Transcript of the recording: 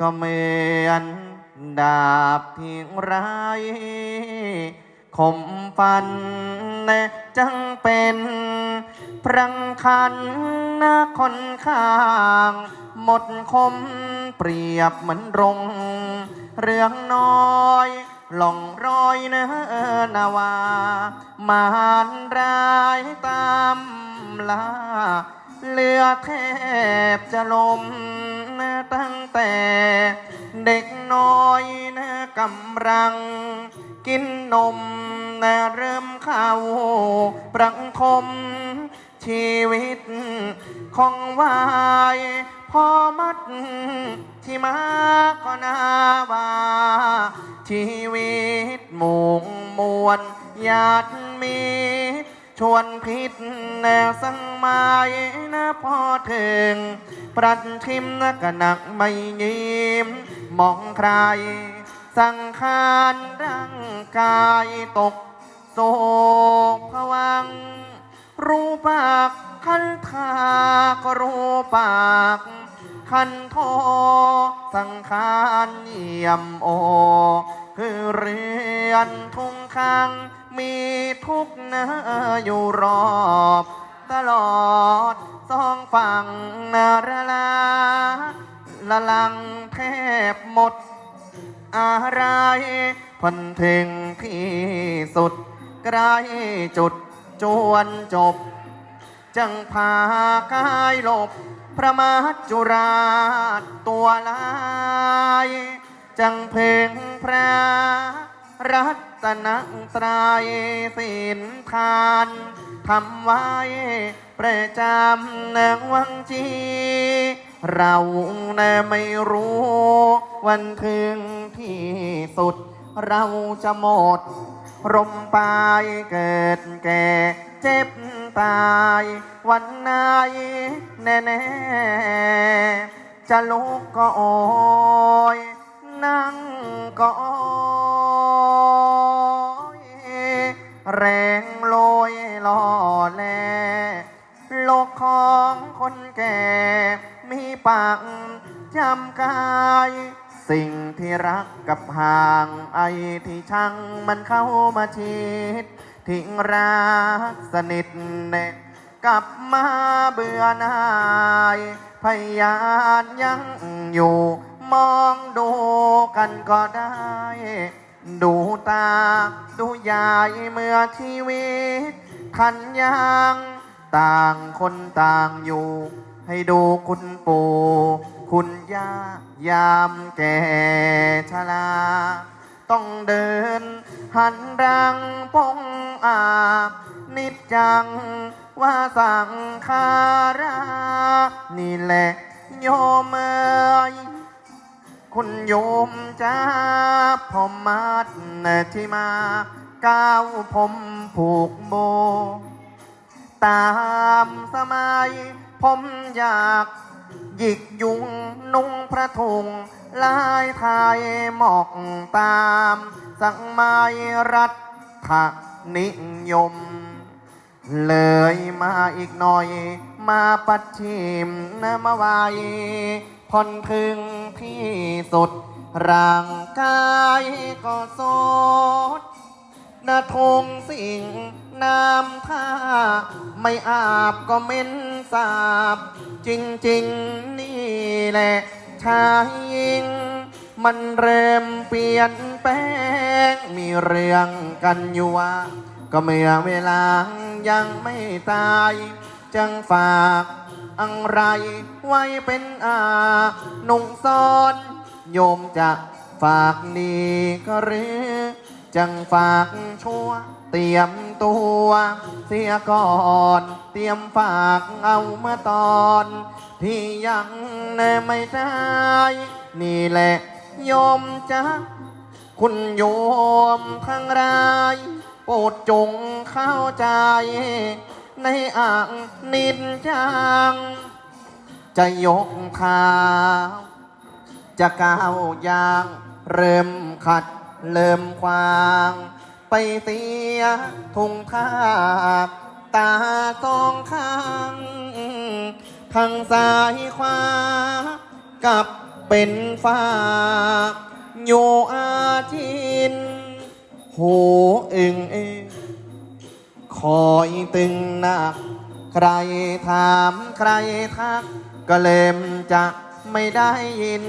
ก็เหมือนดาบที่ร้ายคมฟันจังเป็นพรังคันนะค่อนข้าง หมดคมเปรียบเหมือนรง เรื่องน้อยหลงรอยเนื้อนาวามารร้ายตามลาเรือแทบจะลมตั้งแต่ เด็กน้อยนะกำลัง กินนมนะเริ่มเข้าปรังคม ชีวิตของวายพอมัดที่มาก็นาว่าชีวิตหมุงมวลญาติมี ชวนพิษแนวสังไม้นะพอถึง ปรัดทิมนะกะหนักไม่ยิ้ม มองใคร สังขารร่างกายตกโศกผวัง รูปากคันทาก็รูปากคันโทสังขารเยี่ยมโอ คือเรือนทุ่งค้างมี ทุกเนื้ออยู่รอบตลอดสองฝั่งนาระลาละลังแทบหมด อะไรพันถึงที่สุดใกล้จุดจวนจบ จังพากายหลบ พระมหจุราชตัวลาย จังเพ่งพระ รัตนตรายสินทานทำไว้ประจำนืองวังจี เราเน่ไม่รู้วันถึงที่สุด เราจะหมดรมปลายเกิดแก่เจ็บตายวันไหนแน่ๆจะลุกก็โอยนั่งก็โอย แรงโลยล่อแลโลกของคนแก่ มีปากจำกาย สิ่งที่รักกับห่างไอที่ช่างมันเข้ามาชิด ทิ้งรักสนิทเน็กลับมาเบื่อหน่ายพยานยังอยู่ มองดูกันก็ได้ ดูตา ดูยายเมื่อชีวิตทันยังต่างคนต่างอยู่ ให้ดูคุณปู่คุณย่ายามแก่ชรา ต้องเดิน หันรังพงอาบนิจจังว่าสังขารา นี่แหละโยมเอ คุณโยมจ้าผมมัดที่มาก้าวผมผูกโบ ตามสมัย ผมอยากหยิกยุงนุ่งพระถุงลายไทยหมอกตาม สังไมยรัฐนิยม เลยมาอีกหน่อย มาปัดชิมนมาไว้ผ่อนพึง ที่สุด ร่างกายก็สดนาทงสิ่งน้ำท่า ไม่อาบก็เหม็นสาบ จริง ๆ นี่แหละชายหญิง มันเริ่มเปลี่ยนแปลง มีเรื่องกันอยู่ว่าก็เมื่อเวลายังไม่ตาย จังฝาก อะไรไว้เป็นอาหนุ่งซ้อน โยมจะฝากดีก็หรือ จังฝากชั่ว เตรียมตัว เสียก่อน เตรียมฝากเอาเมื่อตอน ที่ยังไม่ได้ นี่แหละโยมจะคุณโยมทั้งรายโปรดจงเข้าใจ ในอ่างนินจังจะยกเท้าจะก้าวยาง เริ่มขัด เริ่มควาง ไปเสียทุงท่าตาสองข้างทางซ้ายขวากับเป็นฟ้าอยู่อาทินโหอึงเอง คอยตึงหนัก ใครถามใครทัก ก็เล่มจะไม่ได้ยิน